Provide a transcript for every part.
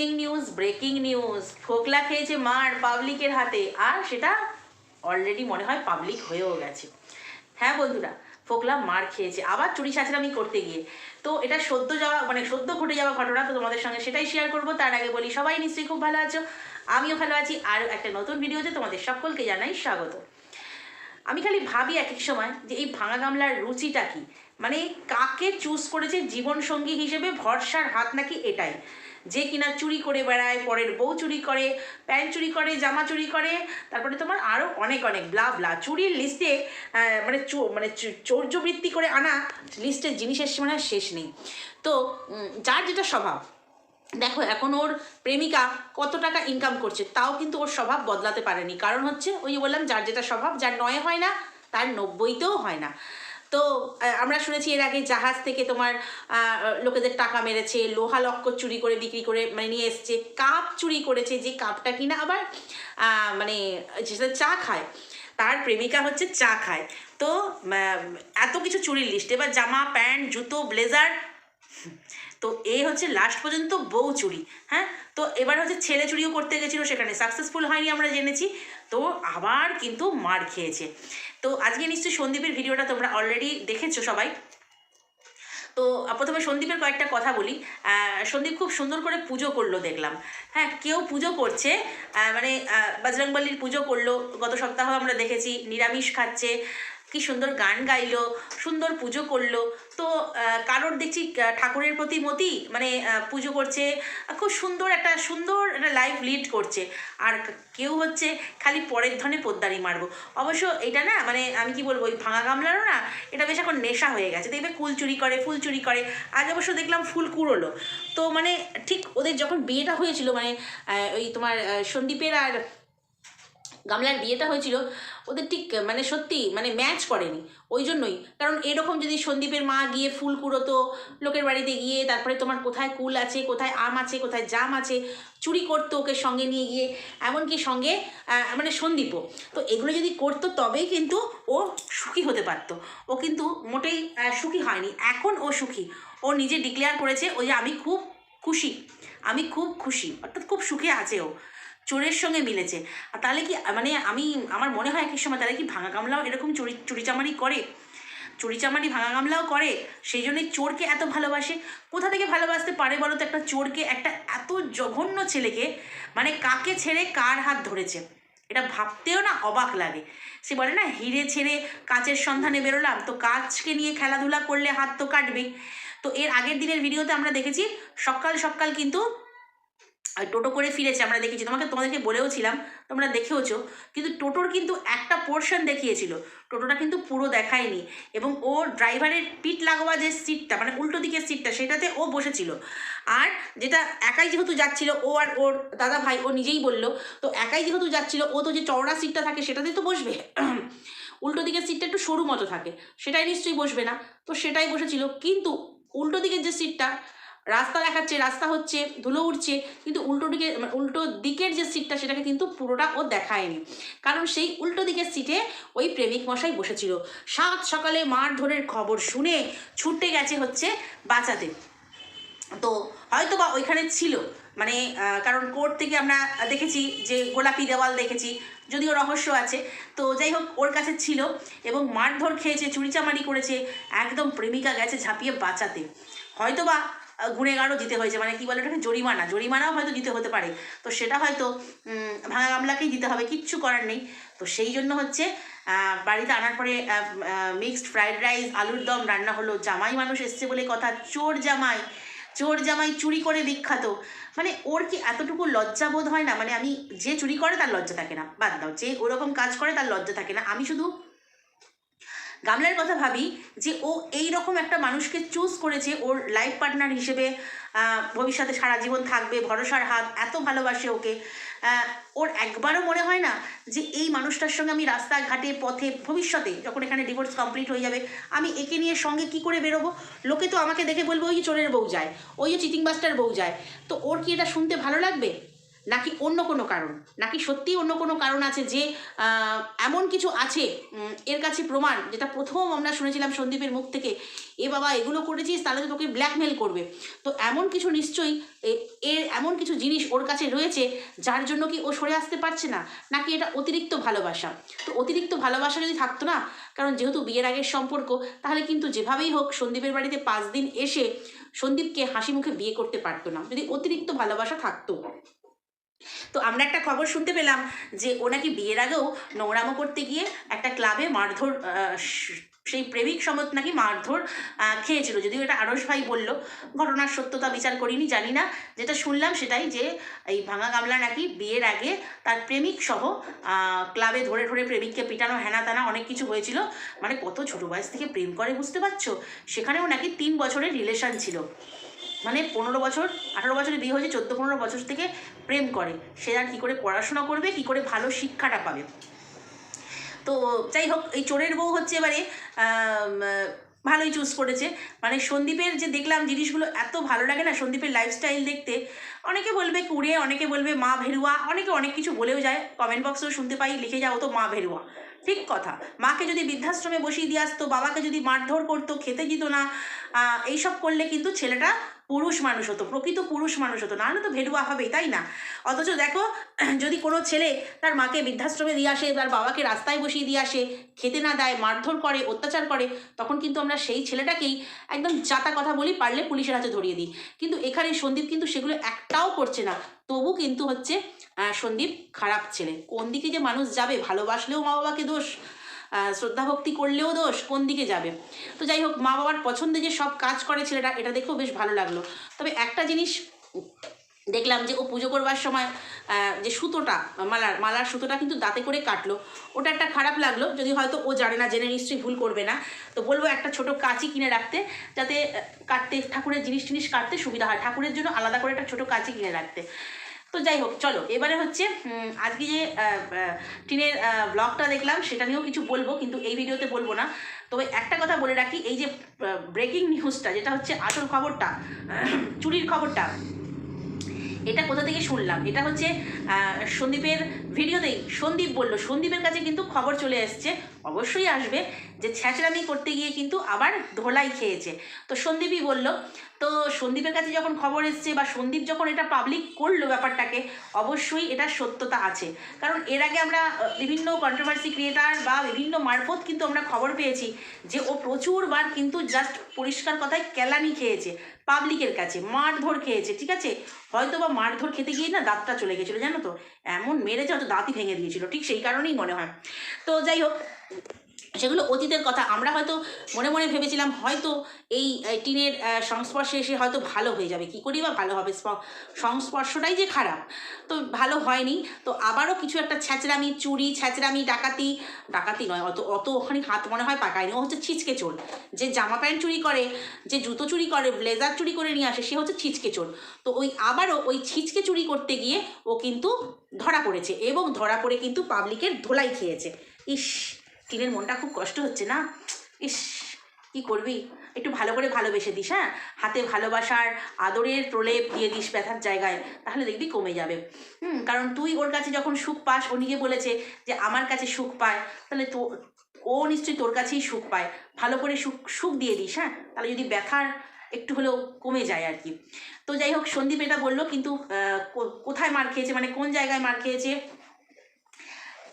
Breaking news breaking news ফোকলা খেয়েছে মার পাবলিকের হাতে। আর সেটা অলরেডি মনে হয় পাবলিক হয়েও গেছে। হ্যাঁ বন্ধুরা ফোকলা মার খেয়েছে। আবার চুরি ছাঁচড়ামি করতে গিয়ে। তো এটা সদ্য যাওয়া মানে সদ্য ঘটে যাওয়া ঘটনা তো তোমাদের সঙ্গে সেটাই শেয়ার করব। তার আগে বলি, সবাই নিশ্চয়ই খুব ভালো আছো। আমিও ভালো আছি। আর একটা নতুন ভিডিওতে তোমাদের সকলকে জানাই স্বাগত। আমি খালি ভাবি এক এক সময় যে এই ভাঙা গামলার রুচিটা কি? মানে কাকে চুজ করেছে জীবন সঙ্গী হিসেবে ভরসার হাত নাকি এটাই? যে কিনা চুরি করে বেড়ায়, পরের বউ চুরি করে, প্যান্ট চুরি করে, জামা চুরি করে, তারপরে তোমার আরও অনেক অনেক ব্লা ব্লা চুরির লিস্টে মানে মানে চৌর্যবৃত্তি করে আনা লিস্টের জিনিসের মানে শেষ নেই। তো যার যেটা স্বভাব, দেখো এখন ওর প্রেমিকা কত টাকা ইনকাম করছে, তাও কিন্তু ওর স্বভাব বদলাতে পারেনি। কারণ হচ্ছে, ওই বললাম, যার যেটা স্বভাব, যার নয় হয় না, তার নব্বইতেও হয় না। তো আমরা শুনেছি এর আগে জাহাজ থেকে তোমার লোকেদের টাকা মেরেছে, লোহা লক্ষ চুরি করে, বিক্রি করে মানে নিয়ে এসছে, কাপ চুরি করেছে, যে কাপটা কিনা আবার মানে যেটা চা খায়, তার প্রেমিকা হচ্ছে চা খায়। তো এত কিছু চুরির লিস্ট এবার জামা, প্যান্ট, জুতো, ব্লেজার তো এই হচ্ছে লাস্ট পর্যন্ত বউ চুরি হ্যাঁ? তো এবার হচ্ছে ছেলে চুরিও করতে গেছিল সেখানে। সাকসেসফুল হয়নি আমরা জেনেছি। তো আবার কিন্তু মার খেয়েছে। তো আজকে নিশ্চয়ই সন্দীপের ভিডিওটা তোমরা অলরেডি দেখেছ সবাই। তো প্রথমে সন্দীপের কয়েকটা কথা বলি। সন্দীপ খুব সুন্দর করে পুজো করল দেখলাম। হ্যাঁ কেউ পুজো করছে মানে বজরংবলীর পুজো করল। গত সপ্তাহ আমরা দেখেছি, নিরামিষ খাচ্ছে। কি সুন্দর গান গাইলো, সুন্দর পুজো করল। তো কারোর দেখছি ঠাকুরের প্রতি মতি মানে পুজো করছে, খুব সুন্দর একটা সুন্দর একটা লাইফ লিড করছে। আর কেউ হচ্ছে খালি পরের ধনে পোদ্দারি মারবো। অবশ্য এটা না মানে আমি কি বলব, ওই ভাঙা গামলারও না, এটা বেশ এখন নেশা হয়ে গেছে। দেখবে কুল চুরি করে, ফুল চুরি করে। আজ অবশ্য দেখলাম ফুল কুড়োলো। তো মানে ঠিক ওদের যখন বিয়েটা হয়েছিল মানে ওই তোমার সন্দীপের আর গামলার বিয়েটা হয়েছিল, ওদের ঠিক মানে সত্যি মানে ম্যাচ করেনি। ওই জন্যই। কারণ এরকম যদি সন্দীপের মা গিয়ে ফুল কুড়োতো, লোকের বাড়িতে গিয়ে তারপরে তোমার কোথায় কুল আছে, কোথায় আম আছে, কোথায় জাম আছে, চুরি করতো ওকে সঙ্গে নিয়ে গিয়ে, এমনকি সঙ্গে মানে সন্দীপও। তো এগুলো যদি করতো তবেই কিন্তু ও সুখী হতে পারতো। ও কিন্তু মোটেই সুখী হয়নি। এখন ও সুখী। ও নিজে ডিক্লেয়ার করেছে, ওই যে আমি খুব খুশি। আমি খুব খুশি। অর্থাৎ খুব সুখে আছে ও। চোরের সঙ্গে মিলেছে। আর তাহলে কি মানে আমি, আমার মনে হয় এক সময় তাহলে কি ভাঙা গামলাও এরকম চুরি, চুরিচামারি করে? চুরিচামারি, ভাঙা গামলাও করে? সেই জন্যই চোরকে এত ভালোবাসে? কোথা থেকে ভালোবাসতে পারে বলো তো একটা চোরকে, একটা এত জঘন্য ছেলেকে? মানে কাকে ছেড়ে কার হাত ধরেছে? এটা ভাবতেও না অবাক লাগে। সে বলে, না, হিরে ছেড়ে কাচের সন্ধানে বেরোলাম, তো কাচকে নিয়ে খেলাধুলা করলে হাত তো কাটবেই। তো এর আগের দিনের ভিডিওতে আমরা দেখেছি, সকাল সকাল কিন্তু টোটো করে ফিরেছে, আমরা দেখেছি। তোমাকে, তোমাদেরকে বলেও ছিলাম তোমরা দেখেওছো, কিন্তু টোটোর কিন্তু একটা পোর্শন দেখিয়েছিল। টোটোটা কিন্তু পুরো দেখায়নি এবং ও ড্রাইভারের পিঠ লাগোয়া যে সিটটা মানে উল্টো দিকের সিটটা সেটাতে ও বসেছিল। আর যেটা একাই যেহেতু যাচ্ছিল, ও আর ওর দাদা ভাই, ও নিজেই বলল, তো একাই যেহেতু যাচ্ছিল, ও তো যে চওড়া সিটটা থাকে সেটাতেই তো বসবে? উল্টো দিকের সিটটা একটু সরু মতো থাকে, সেটাই নিশ্চয়ই বসবে না। তো সেটাই বসেছিল, কিন্তু উল্টো দিকের যে সিটটা রাস্তা দেখাচ্ছে রাস্তা হচ্ছে ধুলো উঠছে কিন্তু উল্টো দিকে মানে উল্টো দিকের যে সিটটা সেটাকে কিন্তু পুরোটা ও দেখায়নি। কারণ সেই উল্টো দিকের সিটে ওই প্রেমিক মশাই বসেছিল। সাত সকালে মারধরের খবর শুনে ছুটে গেছে হচ্ছে বাঁচাতে। তো হয়তো বা ওইখানে ছিল। মানে কারণ কোর্ট থেকে আমরা দেখেছি যে গোলাপি দেওয়াল দেখেছি যদিও রহস্য আছে। তো যাই হোক ওর কাছে ছিল এবং মারধর খেয়েছে চুরিচামারি করেছে একদম প্রেমিকা গেছে ঝাঁপিয়ে বাঁচাতে। হয়তো বা আহ, গুণেগারও দিতে হয়েছে। মানে কি বলে ওটাকে? জরিমানা। জরিমানাও হয়তো দিতে হতে পারে। তো সেটা হয়তো ভাঙা গামলাকেই দিতে হবে। কিচ্ছু করার নেই। তো সেই জন্য হচ্ছে বাড়িতে আনার পরে মিক্সড ফ্রাইড রাইস আলুর দম, রান্না হলো। জামাই মানুষ এসছে বলে কথা। চোর জামাই। চোর জামাই চুরি করে বিখ্যাত। মানে ওর কি এতটুকু লজ্জা বোধ হয় না? মানে আমি যে চুরি করে তার লজ্জা থাকে না। বাদ দাও। যে ওরকম কাজ করে তার লজ্জা থাকে না। আমি শুধু গামলার কথা ভাবি যে ও এই রকম একটা মানুষকে চুজ করেছে ওর লাইফ পার্টনার হিসেবে ভবিষ্যতে সারা জীবন থাকবে, ভরসার হাত, এত ভালোবাসে ওকে। ওর একবারও মনে হয় না যে এই মানুষটার সঙ্গে আমি রাস্তাঘাটে, পথে, ভবিষ্যতে যখন এখানে ডিভোর্স কমপ্লিট হয়ে যাবে, আমি একে নিয়ে সঙ্গে কি করে বেরোবো? লোকে তো আমাকে দেখে বলবে, ওই চোরের বউ যায়, ওই চিটিং বাস্টার বউ যায়। তো ওর কি এটা শুনতে ভালো লাগবে? নাকি অন্য কোনো কারণ? নাকি সত্যি অন্য কোনো কারণ আছে যে এমন কিছু আছে এর কাছে প্রমাণ? যেটা প্রথম আমরা শুনেছিলাম সন্দীপের মুখ থেকে, এ বাবা, এগুলো করেছিস, তাহলে তো তোকে ব্ল্যাকমেল করবে। তো এমন কিছু নিশ্চয়ই এর এমন কিছু জিনিস ওর কাছে রয়েছে, যার জন্য কি ও সরে আসতে পারছে না? নাকি এটা অতিরিক্ত ভালোবাসা? তো অতিরিক্ত ভালোবাসা যদি থাকতো না, কারণ যেহেতু বিয়ের আগের সম্পর্ক, তাহলে কিন্তু যেভাবেই হোক সন্দীপের বাড়িতে পাঁচ দিন এসে সন্দীপকে হাসি মুখে বিয়ে করতে পারতো না, যদি অতিরিক্ত ভালোবাসা থাকতো। তো আমরা একটা খবর শুনতে পেলাম যে ও নাকি বিয়ের আগেও নোংরামো করতে গিয়ে একটা ক্লাবে মারধর সেই প্রেমিক সমত নাকি মারধর খেয়েছিল। যদিও এটা আরস ভাই বলল, ঘটনার সত্যতা বিচার করিনি, জানি না। যেটা শুনলাম সেটাই যে এই ভাঙা গামলা নাকি বিয়ের আগে তার প্রেমিক সহ ক্লাবে ধরে ধরে প্রেমিককে পিটানো, হেনা তানা অনেক কিছু হয়েছিল। মানে কত ছোট বয়স থেকে প্রেম করে বুঝতে পারছ? সেখানেও নাকি তিন বছরের রিলেশন ছিল। মানে পনেরো বছর, আঠারো বছরে বিয়ে হয়েছে, চোদ্দ পনেরো বছর থেকে প্রেম করে। সে আর কী করে পড়াশোনা করবে, কী করে ভালো শিক্ষাটা পাবে। তো যাই হোক, এই চোরের বউ হচ্ছে এবারে ভালোই চুজ করেছে। মানে সন্দীপের যে দেখলাম জিনিসগুলো এত ভালো লাগে না, সন্দীপের লাইফস্টাইল দেখতে। অনেকে বলবে কুড়ে, অনেকে বলবে মা ভেরুয়া, অনেকে অনেক কিছু বলেও যায়। কমেন্ট বক্সেও শুনতে পাই, লিখে যাও তো মা ভেরুয়া। ঠিক কথা। মাকে যদি বৃদ্ধাশ্রমে বসিয়ে দিয়ে আসতো, বাবাকে যদি মারধর করতো, খেতে দিত না এইসব করলে কিন্তু ছেলেটা পুরুষ মানুষ হতো, প্রকৃত পুরুষ মানুষ হতো। নাহলে তো ভেরুয়া হবেই, তাই না? অথচ দেখো, যদি কোনো ছেলে তার মাকে বৃদ্ধাশ্রমে দিয়ে আসে, তার বাবাকে রাস্তায় বসিয়ে দিয়ে আসে, খেতে না দেয়, মারধর করে, অত্যাচার করে, তখন কিন্তু আমরা সেই ছেলেটাকেই একদম যাতা কথা বলি, পারলে পুলিশের হাতে ধরিয়ে দিই। কিন্তু এখানে সন্দীপ কিন্তু সেগুলো একটাও করছে না। তবু কিন্তু হচ্ছে সন্দীপ খারাপ ছেলে। কোন দিকে যে মানুষ যাবে, ভালোবাসলেও মা বাবাকে দোষ শ্রদ্ধা ভক্তি করলেও দোষ, কোন দিকে যাবে? তো যাই হোক, মা বাবার পছন্দে যে সব কাজ করে ছেলেটা, এটা দেখেও বেশ ভালো লাগল। তবে একটা জিনিস দেখলাম যে ও পুজো করবার সময় যে সুতোটা, মালার মালার সুতোটা কিন্তু দাঁতে করে কাটলো। ওটা একটা খারাপ লাগল, যদি হয়তো ও জানে না, জেনে নিশ্চয়ই ভুল করবে না। তো বলব একটা ছোট কাঁচি কিনে রাখতে, যাতে কাটতে, ঠাকুরের জিনিস টিনিস কাটতে সুবিধা হয়। ঠাকুরের জন্য আলাদা করে একটা ছোট কাঁচি কিনে রাখতে। তো যাই হোক, চলো, এবারে হচ্ছে আজকে যে টিনের ব্লগটা দেখলাম, সেটা নিয়েও কিছু বলব, কিন্তু এই ভিডিওতে বলব না। তবে একটা কথা বলে রাখি, এই যে ব্রেকিং নিউজটা যেটা হচ্ছে আসল খবরটা, চুরির খবরটা, এটা কোথা থেকে শুনলাম? এটা হচ্ছে সন্দীপের ভিডিওতেই সন্দীপ বলল, সন্দীপের কাছে কিন্তু খবর চলে এসছে, অবশ্যই আসবে। যে ছ্যাঁচড়ামি করতে গিয়ে কিন্তু আবার ধোলাই খেয়েছে। তো সন্দীপই বলল, তো সন্দীপের কাছে যখন খবর এসছে বা সন্দীপ যখন এটা পাবলিক করল ব্যাপারটাকে, অবশ্যই এটা সত্যতা আছে। কারণ এর আগে আমরা বিভিন্ন কন্ট্রোভার্সি ক্রিয়েটার বা বিভিন্ন মারফত কিন্তু আমরা খবর পেয়েছি যে ও প্রচুরবার কিন্তু জাস্ট পরিষ্কার কথায় কেলানি খেয়েছে পাবলিকের কাছে, মারধর খেয়েছে, ঠিক আছে? হয়তো বা মারধর খেতে গিয়ে না দাঁতটা চলে গেছিল, জানো তো? এমন মেরেছে, হয়তো দাঁতই ভেঙে দিয়েছিল, ঠিক সেই কারণেই মনে হয়। তো যাই হোক সেগুলো অতীতের কথা। আমরা হয়তো মনে মনে ভেবেছিলাম, হয়তো এই টিনের সংস্পর্শে এসে হয়তো ভালো হয়ে যাবে। কী করি বা ভালো হবে? সংস্পর্শটাই যে খারাপ, তো ভালো হয়নি। তো আবারও কিছু একটা ছ্যাচরামি চুরি ছ্যাচরামি ডাকাতি ডাকাতি নয়, অত অত ওখানে হাত মনে হয় পাকায়নি। ও হচ্ছে ছিচকে চোর। যে জামা প্যান্ট চুরি করে, যে জুতো চুরি করে, ব্লেজার চুরি করে নিয়ে আসে, সে হচ্ছে ছিচকে চোর। তো ওই আবারও ওই ছিচকে চুরি করতে গিয়ে ও কিন্তু ধরা পড়েছে এবং ধরা পড়ে কিন্তু পাবলিকের ধোলাই খেয়েছে। ইস! টিনের মনটা খুব কষ্ট হচ্ছে না? ইস, কি করবি? একটু ভালো করে ভালোবেসে দিস হ্যাঁ? হাতে ভালোবাসার আদরের প্রলেপ দিয়ে দিস ব্যথার জায়গায়, তাহলে দেখবি কমে যাবে। হুম, কারণ তুই ওর কাছে যখন সুখ পাস, ও নিজে বলেছে যে আমার কাছে সুখ পায়, তাহলে তো, ও নিশ্চয়ই তোর কাছেই সুখ পায়। ভালো করে সুখ সুখ দিয়ে দিস হ্যাঁ? তাহলে যদি ব্যথার একটু হলেও কমে যায় আর কি। তো যাই হোক, সন্দীপ এটা বলল, কিন্তু কোথায় মার খেয়েছে মানে কোন জায়গায় মার খেয়েছে?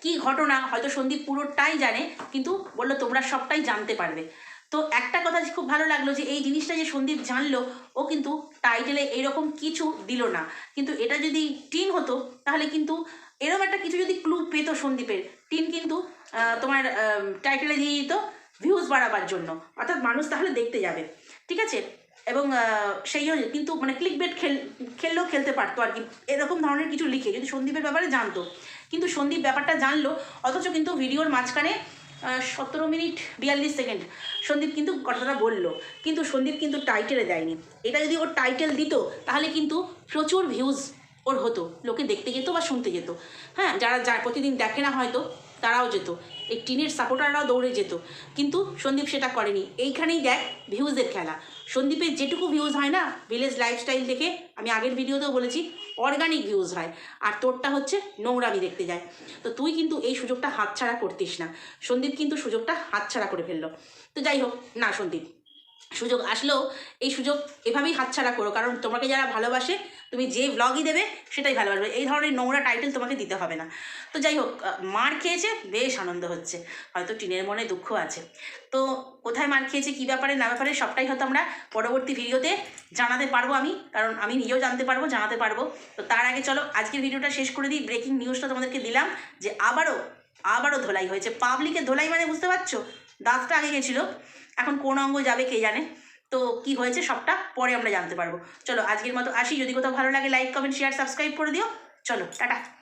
কি ঘটনা, হয়তো সন্দীপ পুরোটাই জানে, কিন্তু বলল তোমরা সবটাই জানতে পারবে। তো একটা কথা খুব ভালো লাগল যে এই জিনিসটা যে সন্দীপ জানলো, ও কিন্তু টাইটেলে এরকম কিছু দিল না। কিন্তু এটা যদি টিন হতো, তাহলে কিন্তু এরকম একটা কিছু যদি ক্লু পেতো সন্দীপের, টিন কিন্তু তোমার টাইটেলে দিয়ে দিত ভিউজ বাড়াবার জন্য। অর্থাৎ মানুষ তাহলে দেখতে যাবে। ঠিক আছে? এবং সেই কিন্তু মানে ক্লিক বেট খেল, খেললেও খেলতে পারতো আর কি। এরকম ধরনের কিছু লিখে যদি সন্দীপের ব্যাপারে জানতো। কিন্তু সন্দীপ ব্যাপারটা জানলো, অথচ কিন্তু ভিডিওর মাঝখানে সতেরো মিনিট বিয়াল্লিশ সেকেন্ড সন্দীপ কিন্তু কথাটা বলল। কিন্তু সন্দীপ কিন্তু টাইটেলে দেয়নি। এটা যদি ওর টাইটেল দিত, তাহলে কিন্তু প্রচুর ভিউজ ওর হতো। লোকে দেখতে যেত বা শুনতে যেত। হ্যাঁ যারা যা প্রতিদিন দেখে না হয়তো তারাও যেত। এই টিনের সাপোর্টাররাও দৌড়ে যেত। কিন্তু সন্দীপ সেটা করেনি। এইখানেই দেখ ভিউজের খেলা। সন্দীপের যেটুকু ভিউজ হয় না, ভিলেজ লাইফস্টাইল দেখে আমি আগের ভিডিওতেও বলেছি অর্গানিক ভিউজ হয়। আর তোরটা হচ্ছে নোংরামি দেখতে যায়। তো তুই কিন্তু এই সুযোগটা হাতছাড়া করতিস না। সন্দীপ কিন্তু সুযোগটা হাতছাড়া করে ফেলল। তো যাই হোক, না সন্দীপ সুযোগ আসলেও এই সুযোগ এভাবেই হাতছাড়া করো। কারণ তোমাকে যারা ভালোবাসে, তুমি যে ব্লগই দেবে, সেটাই ভালোবাসবে। এই ধরনের নোংরা টাইটেল তোমাকে দিতে হবে না। তো যাই হোক মার খেয়েছে, বেশ আনন্দ হচ্ছে। হয়তো টিনের মনে দুঃখ আছে। তো কোথায় মার খেয়েছে, কী ব্যাপারে, না ব্যাপারে, সবটাই হয়তো আমরা পরবর্তী ভিডিওতে জানাতে পারব আমি। কারণ আমি নিজেও জানতে পারব, জানাতে পারব। তো তার আগে চলো, আজকের ভিডিওটা শেষ করে দিই। ব্রেকিং নিউজটা তোমাদেরকে দিলাম যে আবারও আবারও ধোলাই হয়েছে। পাবলিকের ধোলাই মানে বুঝতে পারছ? দাঁতটা আগে গেছিল। এখন কোন অঙ্গ যাবে কে জানে? তো কি হয়েছে সবটা পরে আমরা জানতে পারব। চলো আজকের মতো আসি। যদি কোথাও ভালো লাগে লাইক কমেন্ট শেয়ার সাবস্ক্রাইব করে দিও। চলো, টাটা।